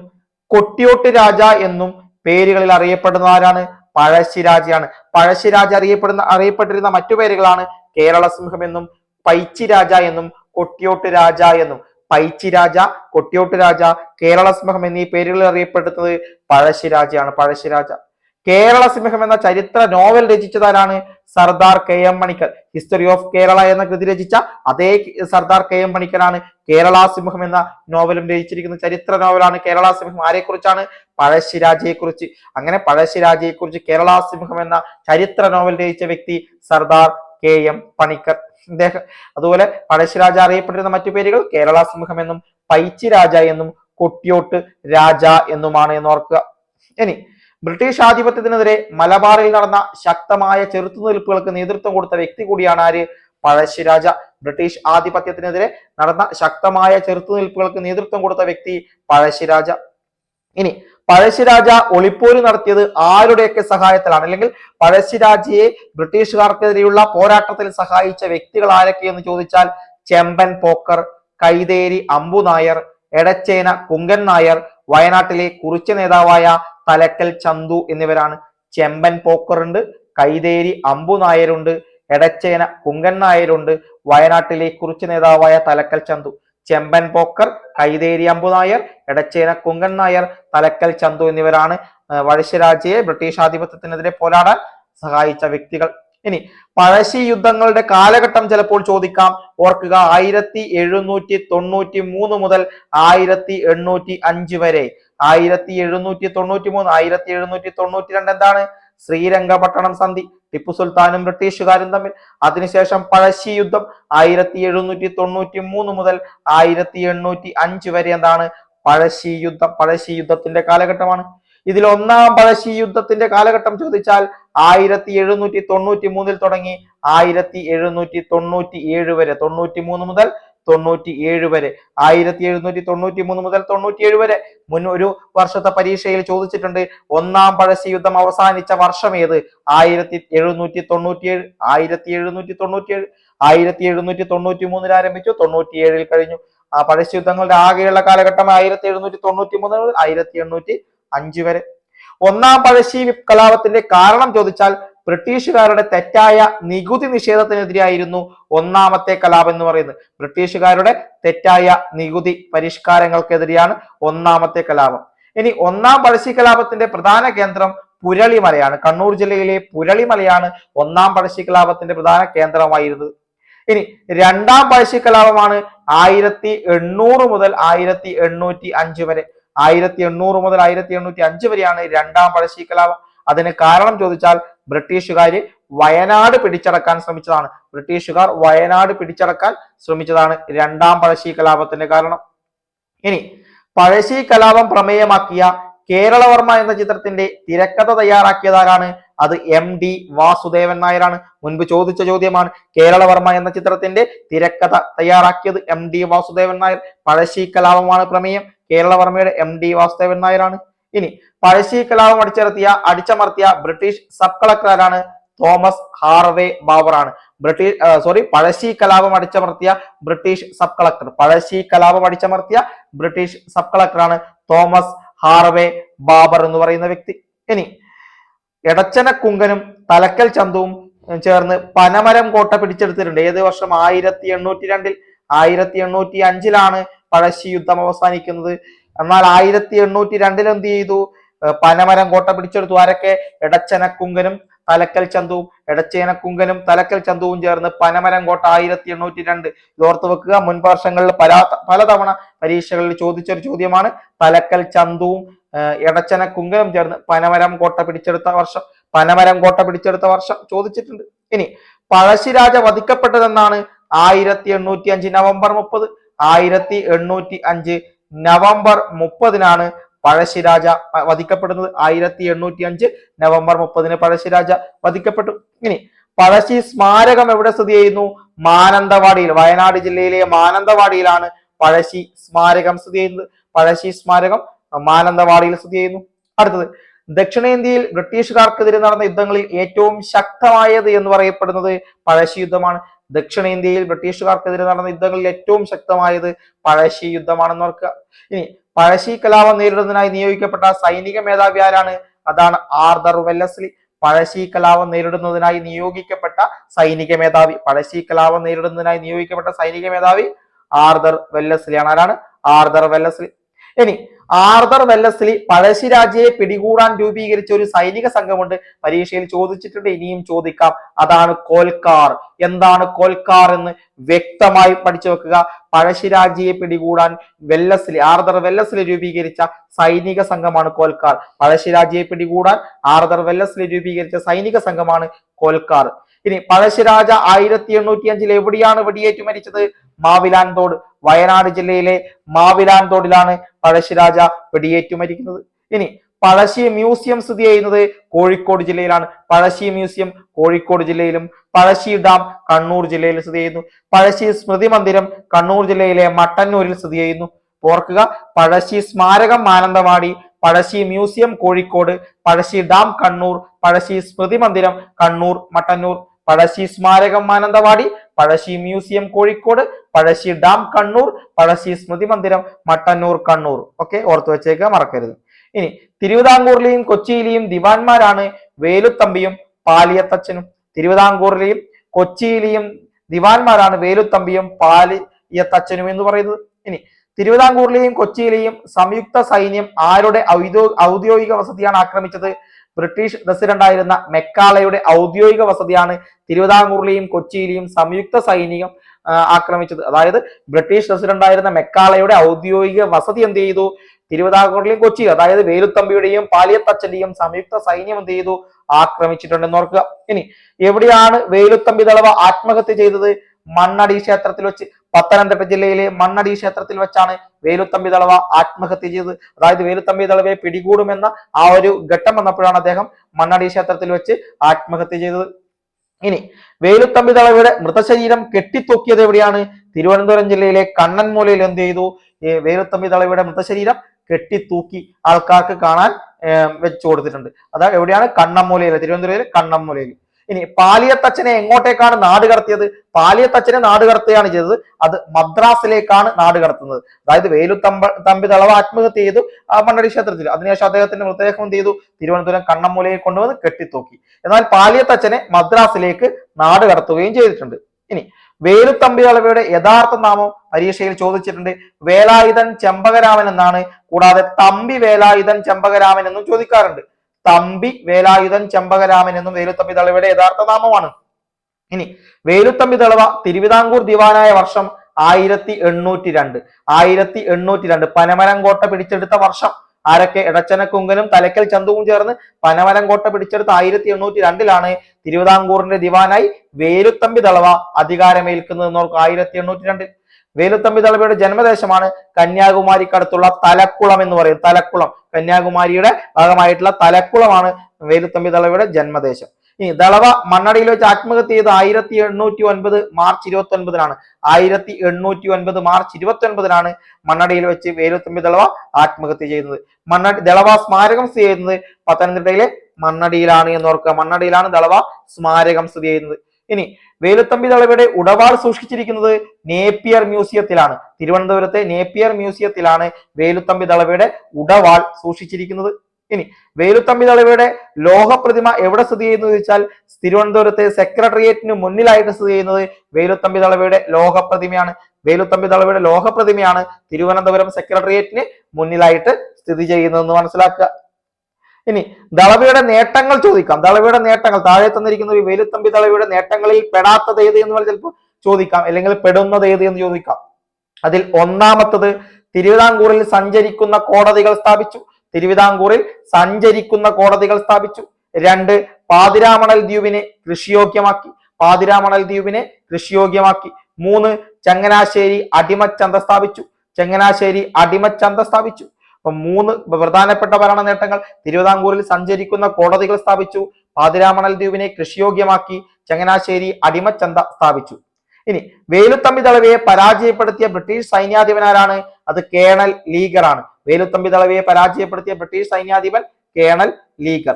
കൊട്ടിയോട്ട് രാജ എന്നും പേരുകളിൽ അറിയപ്പെടുന്ന ആരാണ്? പഴശ്ശിരാജയാണ് പഴശ്ശിരാജ അറിയപ്പെടുന്ന അറിയപ്പെട്ടിരുന്ന മറ്റു പേരുകളാണ് കേരള സിംഹം എന്നും പൈച്ചി രാജ എന്നും കൊട്ടിയോട്ട് രാജ എന്നും. പൈച്ചി രാജ കൊട്ടിയോട്ട് രാജ കേരള സിംഹം എന്നീ പേരുകളിൽ അറിയപ്പെടുന്നത് പഴശ്ശിരാജയാണ് പഴശ്ശിരാജ കേരള സിംഹം എന്ന ചരിത്ര നോവൽ രചിച്ചതാരാണ്? സർദാർ കെ എം മണിക്കൽ. ഹിസ്റ്ററി ഓഫ് കേരള എന്ന കൃതി രചിച്ച അതേ സർദാർ കെ എം മണിക്കലാണ് കേരള സിംഹം എന്ന നോവലും രചിച്ചിരിക്കുന്ന ചരിത്ര നോവലാണ് കേരള സിംഹം. ആരെക്കുറിച്ചാണ്? പഴശ്ശിരാജയെ കുറിച്ച് അങ്ങനെ പഴശ്ശിരാജയെ കുറിച്ച് കേരള സിംഹം എന്ന ചരിത്ര നോവൽ രചിച്ച വ്യക്തി സർദാർ കെ എം പണിക്കർ. ഇദ്ദേഹം അതുപോലെ പഴശ്ശിരാജ അറിയപ്പെട്ടിരുന്ന മറ്റു പേരുകൾ കേരള സിംഹം എന്നും പൈച്ചി രാജ എന്നും കൊട്ടിയോട്ട് രാജ എന്നുമാണ് എന്ന് ഓർക്കുക. ഇനി ബ്രിട്ടീഷ് ആധിപത്യത്തിനെതിരെ മലബാറിൽ നടന്ന ശക്തമായ ചെറുത്തുനിൽപ്പുകൾക്ക് നേതൃത്വം കൊടുത്ത വ്യക്തി കൂടിയാണ് ആര്? പഴശ്ശിരാജ. ബ്രിട്ടീഷ് ആധിപത്യത്തിനെതിരെ നടന്ന ശക്തമായ ചെറുത്തുനിൽപ്പുകൾക്ക് നേതൃത്വം കൊടുത്ത വ്യക്തി പഴശ്ശിരാജ. ഇനി പഴശ്ശിരാജ ഒളിപ്പോര് നടത്തിയത് ആരുടെയൊക്കെ സഹായത്തിലാണ്? അല്ലെങ്കിൽ പഴശ്ശിരാജയെ ബ്രിട്ടീഷുകാർക്കെതിരെയുള്ള പോരാട്ടത്തിൽ സഹായിച്ച വ്യക്തികൾ ആരൊക്കെ എന്ന് ചോദിച്ചാൽ ചെമ്പൻ പോക്കർ കൈതേരി അമ്പു നായർ എടച്ചേന കുങ്കൻ നായർ വയനാട്ടിലെ കുറിച്ച നേതാവായ തലക്കൽ ചന്തു എന്നിവരാണ്. ചെമ്പൻ പോക്കറുണ്ട് കൈതേരി അമ്പു നായരുണ്ട് എടച്ചേന കുങ്കൻ നായരുണ്ട് വയനാട്ടിലെ കുറിച്ച് നേതാവായ തലക്കൽ ചന്തു. ചെമ്പൻ പോക്കർ കൈതേരി അമ്പു നായർ എടച്ചേന കുങ്കൻ നായർ തലക്കൽ ചന്തു എന്നിവരാണ് വഴശ്ശിരാജയെ ബ്രിട്ടീഷ് ആധിപത്യത്തിനെതിരെ പോരാടാൻ സഹായിച്ച വ്യക്തികൾ. ഇനി പഴശ്ശി യുദ്ധങ്ങളുടെ കാലഘട്ടം ചിലപ്പോൾ ചോദിക്കാം. ഓർക്കുക ആയിരത്തി എഴുന്നൂറ്റി തൊണ്ണൂറ്റി മൂന്ന് മുതൽ ആയിരത്തി എണ്ണൂറ്റി അഞ്ച് വരെ. ആയിരത്തി എഴുന്നൂറ്റി തൊണ്ണൂറ്റി മൂന്ന് ആയിരത്തി എഴുന്നൂറ്റി തൊണ്ണൂറ്റി രണ്ട് എന്താണ്? ശ്രീരംഗപട്ടണം സന്ധി ടിപ്പു സുൽത്താനും ബ്രിട്ടീഷുകാരും തമ്മിൽ. അതിനുശേഷം പഴശ്ശി യുദ്ധം ആയിരത്തി എഴുന്നൂറ്റി തൊണ്ണൂറ്റി മൂന്ന് മുതൽ ആയിരത്തി എണ്ണൂറ്റി അഞ്ച് വരെ എന്താണ്? പഴശ്ശി യുദ്ധം പഴശ്ശി യുദ്ധത്തിന്റെ കാലഘട്ടമാണ്. ഇതിൽ ഒന്നാം പഴശ്ശി യുദ്ധത്തിന്റെ കാലഘട്ടം ചോദിച്ചാൽ ആയിരത്തി എഴുന്നൂറ്റി തൊണ്ണൂറ്റി മൂന്നിൽ തുടങ്ങി ആയിരത്തി എഴുന്നൂറ്റി തൊണ്ണൂറ്റി ഏഴ് വരെ തൊണ്ണൂറ്റി മൂന്ന് മുതൽ തൊണ്ണൂറ്റി ഏഴ് വരെ. ആയിരത്തി എഴുന്നൂറ്റി തൊണ്ണൂറ്റി മൂന്ന് മുതൽ തൊണ്ണൂറ്റി ഏഴ് വരെ. മുൻ ഒരു വർഷത്തെ പരീക്ഷയിൽ ചോദിച്ചിട്ടുണ്ട് ഒന്നാം പഴശ്ശി യുദ്ധം അവസാനിച്ച വർഷം ഏത്? ആയിരത്തി എഴുന്നൂറ്റി തൊണ്ണൂറ്റി ഏഴ് ആയിരത്തി എഴുന്നൂറ്റി തൊണ്ണൂറ്റി ഏഴ് ആയിരത്തി എഴുന്നൂറ്റി തൊണ്ണൂറ്റി മൂന്നിൽ ആരംഭിച്ചു തൊണ്ണൂറ്റി ഏഴിൽ കഴിഞ്ഞു. ആ പഴശ്ശി യുദ്ധങ്ങളുടെ ആകെയുള്ള കാലഘട്ടം ആയിരത്തി എഴുന്നൂറ്റി തൊണ്ണൂറ്റി മൂന്ന് മുതൽ ആയിരത്തി എണ്ണൂറ്റി അഞ്ച് വരെ. ഒന്നാം പഴശ്ശി വിപ്ലവത്തിന്റെ കാരണം ചോദിച്ചാൽ ബ്രിട്ടീഷുകാരുടെ തെറ്റായ നികുതി നിഷേധത്തിനെതിരെയായിരുന്നു ഒന്നാമത്തെ കലാപം എന്ന് പറയുന്നത്. ബ്രിട്ടീഷുകാരുടെ തെറ്റായ നികുതി പരിഷ്കാരങ്ങൾക്കെതിരെയാണ് ഒന്നാമത്തെ കലാപം. ഇനി ഒന്നാം പഴശ്ശി കലാപത്തിന്റെ പ്രധാന കേന്ദ്രം പുരളിമലയാണ്. കണ്ണൂർ ജില്ലയിലെ പുരളിമലയാണ് ഒന്നാം പഴശ്ശി കലാപത്തിന്റെ പ്രധാന കേന്ദ്രമായിരുന്നത്. ഇനി രണ്ടാം പഴശ്ശി കലാപമാണ് ആയിരത്തി എണ്ണൂറ് മുതൽ ആയിരത്തി എണ്ണൂറ്റി അഞ്ച് വരെ. ആയിരത്തി എണ്ണൂറ് മുതൽ ആയിരത്തി എണ്ണൂറ്റി അഞ്ച് വരെയാണ് രണ്ടാം പഴശ്ശി കലാപം. അതിന് കാരണം ചോദിച്ചാൽ ബ്രിട്ടീഷുകാര് വയനാട് പിടിച്ചടക്കാൻ ശ്രമിച്ചതാണ്. ബ്രിട്ടീഷുകാർ വയനാട് പിടിച്ചടക്കാൻ ശ്രമിച്ചതാണ്. രണ്ടാം പഴശ്ശി കലാപത്തിന്റെ കാരണം. ഇനി പഴശ്ശി കലാപം പ്രമേയമാക്കിയ കേരളവർമ്മ എന്ന ചിത്രത്തിന്റെ തിരക്കഥ തയ്യാറാക്കിയതാരാണ്? അത് എം ഡി വാസുദേവൻ നായരാണ്. മുൻപ് ചോദിച്ച ചോദ്യമാണ് കേരളവർമ്മ എന്ന ചിത്രത്തിന്റെ തിരക്കഥ തയ്യാറാക്കിയത് എം ഡി വാസുദേവൻ നായർ. പഴശ്ശി കലാപമാണ് പ്രമേയം. കേരളവർമ്മയുടെ എം ഡി വാസുദേവൻ നായരാണ്. ഇനി പഴശ്ശി കലാപം അടിച്ചിറത്തിയ അടിച്ചമർത്തിയ ബ്രിട്ടീഷ് സബ് കളക്ടർ ആരാണ്? തോമസ് ഹാർവേ ബാബറാണ് ബ്രിട്ടീഷ് സോറി പഴശ്ശി കലാപം അടിച്ചമർത്തിയ ബ്രിട്ടീഷ് സബ് കളക്ടർ. പഴശ്ശി കലാപം അടിച്ചമർത്തിയ ബ്രിട്ടീഷ് സബ് കളക്ടറാണ് തോമസ് ഹാർവേ ബാബർ എന്ന് പറയുന്ന വ്യക്തി. ഇനി എടച്ചന കുങ്കനും തലക്കൽ ചന്തുവും ചേർന്ന് പനമരം കോട്ട പിടിച്ചെടുത്തിട്ടുണ്ട്. ഏത് വർഷം? ആയിരത്തി എണ്ണൂറ്റി രണ്ടിൽ. ആയിരത്തി എണ്ണൂറ്റി അഞ്ചിലാണ് പഴശ്ശി യുദ്ധം അവസാനിക്കുന്നത്. എന്നാൽ ആയിരത്തി എണ്ണൂറ്റി രണ്ടിൽ എന്ത് ചെയ്തു? പനമരം കോട്ട പിടിച്ചെടുത്തു. ആരൊക്കെ? എടച്ചനക്കുങ്കനും തലക്കൽ ചന്തുവും എടച്ചേനക്കുങ്കനും തലക്കൽ ചന്തുവും ചേർന്ന് പനമരം കോട്ട ആയിരത്തി എണ്ണൂറ്റി രണ്ട്. ഓർത്ത് വെക്കുക മുൻ വർഷങ്ങളിൽ പല പലതവണ പരീക്ഷകളിൽ ചോദിച്ചൊരു ചോദ്യമാണ്. തലക്കൽ ചന്തുവും എടച്ചനക്കുങ്കനും ചേർന്ന് പനമരം കോട്ട പിടിച്ചെടുത്ത വർഷം പനമരം കോട്ട പിടിച്ചെടുത്ത വർഷം ചോദിച്ചിട്ടുണ്ട്. ഇനി പഴശ്ശിരാജ വധിക്കപ്പെട്ടതെന്നാണ് ആയിരത്തി എണ്ണൂറ്റി അഞ്ച് നവംബർ മുപ്പത്. ആയിരത്തി എണ്ണൂറ്റി അഞ്ച് നവംബർ മുപ്പതിനാണ് പഴശ്ശിരാജ വധിക്കപ്പെടുന്നത്. ആയിരത്തി എണ്ണൂറ്റി അഞ്ച് നവംബർ മുപ്പതിന് പഴശ്ശിരാജ വധിക്കപ്പെട്ടു. ഇനി പഴശ്ശി സ്മാരകം എവിടെ സ്ഥിതി ചെയ്യുന്നു? മാനന്തവാടിയിൽ വയനാട് ജില്ലയിലെ മാനന്തവാടിയിലാണ് പഴശ്ശി സ്മാരകം സ്ഥിതി ചെയ്യുന്നത്. പഴശ്ശി സ്മാരകം മാനന്തവാടിയിൽ സ്ഥിതി ചെയ്യുന്നു. അടുത്തത് ദക്ഷിണേന്ത്യയിൽ ബ്രിട്ടീഷുകാർക്കെതിരെ നടന്ന യുദ്ധങ്ങളിൽ ഏറ്റവും ശക്തമായത് എന്ന് പറയപ്പെടുന്നത് പഴശ്ശി യുദ്ധമാണ്. ദക്ഷിണേന്ത്യയിൽ ബ്രിട്ടീഷുകാർക്കെതിരെ നടന്ന യുദ്ധങ്ങളിൽ ഏറ്റവും ശക്തമായത് പഴശ്ശി യുദ്ധമാണെന്ന് ഓർക്കുക. ഇനി പഴശ്ശി കലാപം നേരിടുന്നതിനായി നിയോഗിക്കപ്പെട്ട സൈനിക മേധാവി ആരാണ്? അതാണ് ആർദർ വെല്ലസ്ലി. പഴശ്ശി കലാപം നേരിടുന്നതിനായി നിയോഗിക്കപ്പെട്ട സൈനിക മേധാവി. പഴശ്ശി കലാപം നേരിടുന്നതിനായി നിയോഗിക്കപ്പെട്ട സൈനിക മേധാവി ആർദർ വെല്ലസ്ലി ആണ് ആരാണ്? Arthur Wellesley. ഇനി ആർദർ വെല്ലസ്ലി പഴശ്ശിരാജയെ പിടികൂടാൻ രൂപീകരിച്ച ഒരു സൈനിക സംഘമുണ്ട്. പരീക്ഷയിൽ ചോദിച്ചിട്ടുണ്ട് ഇനിയും ചോദിക്കാം. അതാണ് കോൽക്കാർ. എന്താണ് കോൽക്കാർ എന്ന് വ്യക്തമായി പഠിച്ചു വെക്കുക. പഴശ്ശിരാജയെ പിടികൂടാൻ വെല്ലസ്ലി ആർദർ വെല്ലസ്ലി രൂപീകരിച്ച സൈനിക സംഘമാണ് കോൽക്കാർ. പഴശ്ശിരാജയെ പിടികൂടാൻ ആർദർ വെല്ലസ്ലി രൂപീകരിച്ച സൈനിക സംഘമാണ് കോൽക്കാർ. ഇനി പഴശ്ശിരാജ ആയിരത്തി എണ്ണൂറ്റി അഞ്ചിൽ എവിടെയാണ് വെടിയേറ്റ് മരിച്ചത്? മാവിലാൻതോട്. വയനാട് ജില്ലയിലെ മാവിലാൻതോടിലാണ് പഴശ്ശിരാജ വെടിയേറ്റു മരിക്കുന്നത്. ഇനി പഴശ്ശി മ്യൂസിയം സ്ഥിതി ചെയ്യുന്നത് കോഴിക്കോട് ജില്ലയിലാണ്. പഴശ്ശി മ്യൂസിയം കോഴിക്കോട് ജില്ലയിലും പഴശ്ശി ഡാം കണ്ണൂർ ജില്ലയിൽ സ്ഥിതി ചെയ്യുന്നു. പഴശ്ശി സ്മൃതി മന്ദിരം കണ്ണൂർ ജില്ലയിലെ മട്ടന്നൂരിൽ സ്ഥിതി ചെയ്യുന്നു. ഓർക്കുക പഴശ്ശി സ്മാരകം മാനന്തവാടി പഴശ്ശി മ്യൂസിയം കോഴിക്കോട് പഴശ്ശി ഡാം കണ്ണൂർ പഴശ്ശി സ്മൃതി മന്ദിരം കണ്ണൂർ മട്ടന്നൂർ. പഴശ്ശി സ്മാരകം മാനന്തവാടി പഴശ്ശി മ്യൂസിയം കോഴിക്കോട് പഴശ്ശി ഡാം കണ്ണൂർ പഴശ്ശി സ്മൃതി മന്ദിരം മട്ടന്നൂർ കണ്ണൂർ. ഒക്കെ ഓർത്തു വെച്ചേക്കുക മറക്കരുത്. ഇനി തിരുവിതാംകൂറിലെയും കൊച്ചിയിലെയും ദിവാൻമാരാണ് വേലുത്തമ്പിയും പാലിയത്തച്ഛനും. തിരുവിതാംകൂറിലെയും കൊച്ചിയിലെയും ദിവാൻമാരാണ് വേലുത്തമ്പിയും പാലിയത്തച്ഛനും എന്ന് പറയുന്നത്. ഇനി തിരുവിതാംകൂറിലെയും കൊച്ചിയിലെയും സംയുക്ത സൈന്യം ആരുടെ ഔദ്യോ ഔദ്യോഗിക വസതിയാണ് ആക്രമിച്ചത്? ബ്രിട്ടീഷ് റെസിഡന്റ് ആയിരുന്ന മെക്കാളയുടെ ഔദ്യോഗിക വസതിയാണ് തിരുവിതാംകൂറിലെയും കൊച്ചിയിലെയും സംയുക്ത സൈനികം ആക്രമിച്ചത്. അതായത് ബ്രിട്ടീഷ് റെസിഡന്റ് ആയിരുന്ന മെക്കാളയുടെ ഔദ്യോഗിക വസതി എന്ത് ചെയ്തു? തിരുവിതാംകൂറിലെയും കൊച്ചി അതായത് വേലുത്തമ്പിയുടെയും പാലിയത്തച്ഛന്റെയും സംയുക്ത സൈന്യം എന്ത് ചെയ്തു? ആക്രമിച്ചിട്ടുണ്ടെന്ന് ഓർക്കുക. ഇനി എവിടെയാണ് വേലുത്തമ്പി ദളവ ആത്മഹത്യ ചെയ്തത്? മണ്ണടി ക്ഷേത്രത്തിൽ വെച്ച് പത്തനംതിട്ട ജില്ലയിലെ മണ്ണടി ക്ഷേത്രത്തിൽ വെച്ചാണ് വേലുത്തമ്പി തളവ ആത്മഹത്യ ചെയ്തത്. അതായത് വേലുത്തമ്പി തളവയെ പിടികൂടുമെന്ന ആ ഒരു ഘട്ടം വന്നപ്പോഴാണ് അദ്ദേഹം മണ്ണടി ക്ഷേത്രത്തിൽ വെച്ച് ആത്മഹത്യ ചെയ്തത്. ഇനി വേലുത്തമ്പി തളവയുടെ മൃതശരീരം കെട്ടിത്തൂക്കിയത് എവിടെയാണ്? തിരുവനന്തപുരം ജില്ലയിലെ കണ്ണൻമൂലയിൽ എന്ത് ചെയ്തു? ഈ വേലുത്തമ്പി തളവയുടെ മൃതശരീരം കെട്ടിത്തൂക്കി ആൾക്കാർക്ക് കാണാൻ വെച്ചു കൊടുത്തിട്ടുണ്ട്. അതാ എവിടെയാണ്? കണ്ണമ്മൂലയിൽ തിരുവനന്തപുരത്തിലെ കണ്ണമ്മൂലയിൽ ഇനി പാലിയത്തച്ഛനെ എങ്ങോട്ടേക്കാണ് നാട് കടത്തിയത്? പാലിയത്തച്ഛനെ നാട് കടത്തുകയാണ് ചെയ്തത്. അത് മദ്രാസിലേക്കാണ് നാട് കടത്തുന്നത്. അതായത് വേലുത്തമ്പ തമ്പി തളവ ആത്മഹത്യ ചെയ്തു. ആ മണ്ണടി ക്ഷേത്രത്തിൽ. അതിനുശേഷം അദ്ദേഹത്തിന്റെ മൃതദേഹം എന്ത് ചെയ്തു. തിരുവനന്തപുരം കണ്ണമ്മൂലയെ കൊണ്ടുവന്ന് കെട്ടിത്തൂക്കി. എന്നാൽ പാലിയത്തച്ഛനെ മദ്രാസിലേക്ക് നാട് കടത്തുകയും ചെയ്തിട്ടുണ്ട്. ഇനി വേലുത്തമ്പി തളവയുടെ യഥാർത്ഥ നാമം പരീക്ഷയിൽ ചോദിച്ചിട്ടുണ്ട്. വേലായുധൻ ചെമ്പകരാമൻ എന്നാണ്. കൂടാതെ തമ്പി വേലായുധൻ ചെമ്പകരാമൻ എന്നും ചോദിക്കാറുണ്ട്. തമ്പി വേലായുധൻ ചെമ്പകരാമൻ എന്നും വേലുത്തമ്പി തളവയുടെ യഥാർത്ഥ നാമമാണ്. ഇനി വേലുത്തമ്പി തളവ തിരുവിതാംകൂർ ദിവാനായ വർഷം ആയിരത്തി എണ്ണൂറ്റി രണ്ട് ആയിരത്തി എണ്ണൂറ്റി രണ്ട് പനമരംകോട്ട പിടിച്ചെടുത്ത വർഷം. ആരൊക്കെ? ഇടച്ചനക്കുങ്കനും തലക്കൽ ചന്തുവും ചേർന്ന് പനമരംകോട്ട പിടിച്ചെടുത്ത ആയിരത്തി എണ്ണൂറ്റി രണ്ടിലാണ് തിരുവിതാംകൂറിന്റെ ദിവാനായി വേലുത്തമ്പി തളവ അധികാരമേൽക്കുന്നത് നോക്കുക ആയിരത്തി എണ്ണൂറ്റി രണ്ടിൽ വേലുത്തമ്പി തളവയുടെ ജന്മദേശമാണ്. കന്യാകുമാരിക്കടുത്തുള്ള തലക്കുളം എന്ന് പറയും. തലക്കുളം. കന്യാകുമാരിയുടെ ഭാഗമായിട്ടുള്ള തലക്കുളമാണ് വേലുത്തമ്പി തളവയുടെ ജന്മദേശം. ഇനി ദളവ മണ്ണടിയിൽ വെച്ച് ആത്മഹത്യ ചെയ്ത് ആയിരത്തി എണ്ണൂറ്റി ഒൻപത് മാർച്ച് ഇരുപത്തി ഒൻപതിനാണ് ആയിരത്തി എണ്ണൂറ്റി ഒൻപത് മാർച്ച് ഇരുപത്തി ഒൻപതിനാണ് മണ്ണടിയിൽ വെച്ച് വേലുത്തമ്പി ദളവ ആത്മഹത്യ ചെയ്യുന്നത് മണ്ണടി ദളവ സ്മാരകം സ്ഥിതി ചെയ്യുന്നത് പത്തനംതിട്ടയിലെ മണ്ണടിയിലാണ് എന്ന് ഓർക്കുക. മണ്ണടിയിലാണ് ദളവ സ്മാരകം സ്ഥിതി ചെയ്യുന്നത്. ഇനി വേലുത്തമ്പി ദളവയുടെ ഉടവാൾ സൂക്ഷിച്ചിരിക്കുന്നത് നേപ്പിയർ മ്യൂസിയത്തിലാണ്. തിരുവനന്തപുരത്തെ നേപ്പിയർ മ്യൂസിയത്തിലാണ് വേലുത്തമ്പി ദളവയുടെ ഉടവാൾ സൂക്ഷിച്ചിരിക്കുന്നത്. ഇനി വേലുത്തമ്പി ദളവയുടെ ലോഹപ്രതിമ എവിടെ സ്ഥിതി ചെയ്യുന്നത് ചോദിച്ചാൽ തിരുവനന്തപുരത്തെ സെക്രട്ടേറിയറ്റിന് മുന്നിലായിട്ട് സ്ഥിതി ചെയ്യുന്നത് വേലുത്തമ്പി ദളവയുടെ ലോഹപ്രതിമയാണ്. വേലുത്തമ്പി ദളവയുടെ ലോഹപ്രതിമയാണ് തിരുവനന്തപുരം സെക്രട്ടേറിയറ്റിന് മുന്നിലായിട്ട് സ്ഥിതി ചെയ്യുന്നതെന്ന് മനസ്സിലാക്കുക. ഇനി ദളവയുടെ നേട്ടങ്ങൾ ചോദിക്കാം. ദളവയുടെ നേട്ടങ്ങൾ താഴെ തന്നിരിക്കുന്ന ഈ വേലുത്തമ്പി ദളവയുടെ നേട്ടങ്ങളിൽ പെടാത്തത് ഏത് എന്ന് പറഞ്ഞാൽ ചിലപ്പോൾ ചോദിക്കാം. അല്ലെങ്കിൽ പെടുന്നത് ഏത് എന്ന് ചോദിക്കാം. അതിൽ ഒന്നാമത്തത് തിരുവിതാംകൂറിൽ സഞ്ചരിക്കുന്ന കോടതികൾ സ്ഥാപിച്ചു. തിരുവിതാംകൂറിൽ സഞ്ചരിക്കുന്ന കോടതികൾ സ്ഥാപിച്ചു. രണ്ട് പാതിരാമണൽ ദ്വീപിനെ കൃഷിയോഗ്യമാക്കി. പാതിരാമണൽ ദ്വീപിനെ കൃഷിയോഗ്യമാക്കി. മൂന്ന് ചങ്ങനാശ്ശേരി അടിമച്ചന്ത സ്ഥാപിച്ചു. ചങ്ങനാശ്ശേരി അടിമച്ചന്ത സ്ഥാപിച്ചു. മൂന്ന് പ്രധാനപ്പെട്ട ഭരണ നേട്ടങ്ങൾ തിരുവിതാംകൂറിൽ സഞ്ചരിക്കുന്ന കോടതികൾ സ്ഥാപിച്ചു. പാതിരാമണൽ ദ്വീപിനെ കൃഷിയോഗ്യമാക്കി ചങ്ങനാശ്ശേരി അടിമച്ചന്ത സ്ഥാപിച്ചു. ഇനി വേലുത്തമ്പി ദളവയെ പരാജയപ്പെടുത്തിയ ബ്രിട്ടീഷ് സൈന്യാധിപനാരാണ്? അത് കേണൽ ലീഗർ ആണ് വേലുത്തമ്പി ദളവയെ പരാജയപ്പെടുത്തിയ ബ്രിട്ടീഷ് സൈന്യാധിപൻ കേണൽ ലീഗർ.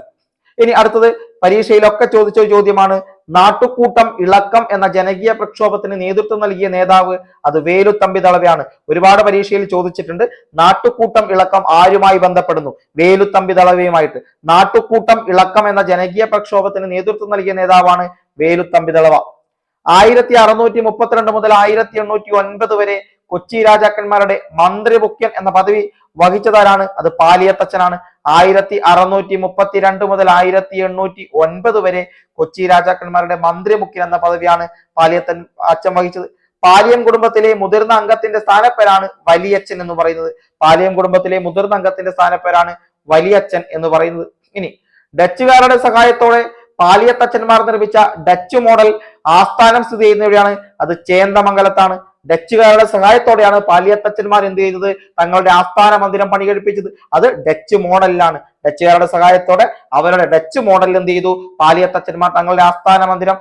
ഇനി അടുത്തത് പരീക്ഷയിലൊക്കെ ചോദിച്ച ചോദ്യമാണ്. നാട്ടുകൂട്ടം ഇളക്കം എന്ന ജനകീയ പ്രക്ഷോഭത്തിന് നേതൃത്വം നൽകിയ നേതാവ് അത് വേലുത്തമ്പി ദളവയാണ് ഒരുപാട് പരീക്ഷയിൽ ചോദിച്ചിട്ടുണ്ട് നാട്ടുകൂട്ടം ഇളക്കം ആരുമായി ബന്ധപ്പെടുന്നു? വേലുത്തമ്പി ദളവയുമായിട്ട് നാട്ടുകൂട്ടം ഇളക്കം എന്ന ജനകീയ പ്രക്ഷോഭത്തിന് നേതൃത്വം നൽകിയ നേതാവാണ് വേലുത്തമ്പി ദളവ ആയിരത്തി അറുന്നൂറ്റി മുപ്പത്തിരണ്ട് മുതൽ ആയിരത്തി എണ്ണൂറ്റി ഒൻപത് വരെ കൊച്ചി രാജാക്കന്മാരുടെ മന്ത്രി മന്ത്രിമുഖ്യൻ എന്ന പദവി വഹിച്ചതാരാണ്? അത് പാലിയത്തച്ഛനാണ് ആയിരത്തി അറുന്നൂറ്റി മുപ്പത്തിരണ്ട് മുതൽ ആയിരത്തി എണ്ണൂറ്റി ഒൻപത് വരെ കൊച്ചി രാജാക്കന്മാരുടെ മന്ത്രിമുഖ്യൻ എന്ന പദവിയാണ് പാലിയത്തൻ അച്ഛൻ വഹിച്ചത്. പാലിയം കുടുംബത്തിലെ മുതിർന്ന അംഗത്തിന്റെ സ്ഥാനപ്പേരാണ് വലിയച്ഛൻ എന്ന് പറയുന്നത്. പാലിയം കുടുംബത്തിലെ മുതിർന്ന അംഗത്തിന്റെ സ്ഥാനപ്പേരാണ് വലിയച്ഛൻ എന്ന് പറയുന്നത്. ഇനി ഡച്ചുകാരുടെ സഹായത്തോടെ പാലിയത്തച്ഛന്മാർ നിർമ്മിച്ച ഡച്ച് മോഡൽ ആസ്ഥാനം സ്ഥിതി ചെയ്യുന്ന എവിടെയാണ് അത് ചേന്ദമംഗലത്താണ് ഡച്ചുകാരുടെ സഹായത്തോടെയാണ് പാലിയത്തച്ഛന്മാർ എന്ത് ചെയ്തത്? തങ്ങളുടെ ആസ്ഥാന മന്ദിരം പണികഴിപ്പിച്ചത്. അത് ഡച്ച് മോഡലിലാണ്. ഡച്ചുകാരുടെ സഹായത്തോടെ അവരുടെ ഡച്ച് മോഡലിൽ എന്ത് ചെയ്തു? പാലിയത്തച്ഛന്മാർ തങ്ങളുടെ ആസ്ഥാന മന്ദിരം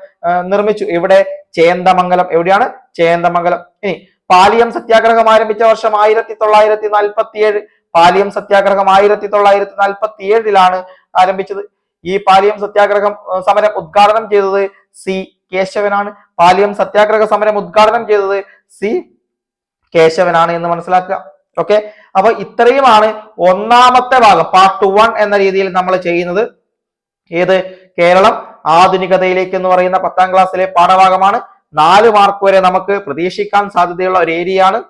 നിർമ്മിച്ചു. ഇവിടെ ചേന്തമംഗലം. എവിടെയാണ്? ചേന്തമംഗലം. ഇനി പാലിയം സത്യാഗ്രഹം ആരംഭിച്ച വർഷം ആയിരത്തി തൊള്ളായിരത്തി നാൽപ്പത്തി ഏഴ് പാലിയം സത്യാഗ്രഹം ആയിരത്തി തൊള്ളായിരത്തി നാൽപ്പത്തി ഏഴിലാണ് ആരംഭിച്ചത്. ഈ പാലിയം സത്യാഗ്രഹം സമരം ഉദ്ഘാടനം ചെയ്തത് സി കേശവനാണ്. പാലിയം സത്യാഗ്രഹ സമരം ഉദ്ഘാടനം ചെയ്തത് സി കേശവനാണ് എന്ന് മനസ്സിലാക്കുക. ഓക്കെ അപ്പൊ ഇത്രയുമാണ് ഒന്നാമത്തെ ഭാഗം. പാർട്ട് വൺ എന്ന രീതിയിൽ നമ്മൾ ചെയ്യുന്നത്. ഏത്? കേരളം ആധുനികതയിലേക്ക് എന്ന് പറയുന്ന പത്താം ക്ലാസ്സിലെ പാഠഭാഗമാണ്. നാല് മാർക്ക് വരെ നമുക്ക് പ്രതീക്ഷിക്കാൻ സാധ്യതയുള്ള ഒരു ഏരിയ ആണ്.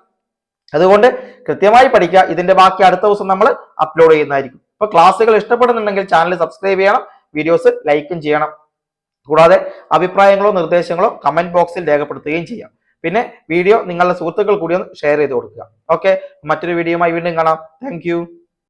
അതുകൊണ്ട് കൃത്യമായി പഠിക്കുക. ഇതിന്റെ ബാക്കി അടുത്ത ദിവസം നമ്മൾ അപ്ലോഡ് ചെയ്യുന്നതായിരിക്കും. ഇപ്പൊ ക്ലാസ്സുകൾ ഇഷ്ടപ്പെടുന്നുണ്ടെങ്കിൽ ചാനൽ സബ്സ്ക്രൈബ് ചെയ്യണം. വീഡിയോസ് ലൈക്കും ചെയ്യണം. കൂടാതെ അഭിപ്രായങ്ങളോ നിർദ്ദേശങ്ങളോ കമന്റ് ബോക്സിൽ രേഖപ്പെടുത്തുകയും ചെയ്യാം. പിന്നെ വീഡിയോ നിങ്ങളുടെ സുഹൃത്തുക്കൾ കൂടി ഒന്ന് ഷെയർ ചെയ്ത് കൊടുക്കുക. ഓക്കെ മറ്റൊരു വീഡിയോയുമായി വീണ്ടും കാണാം. താങ്ക്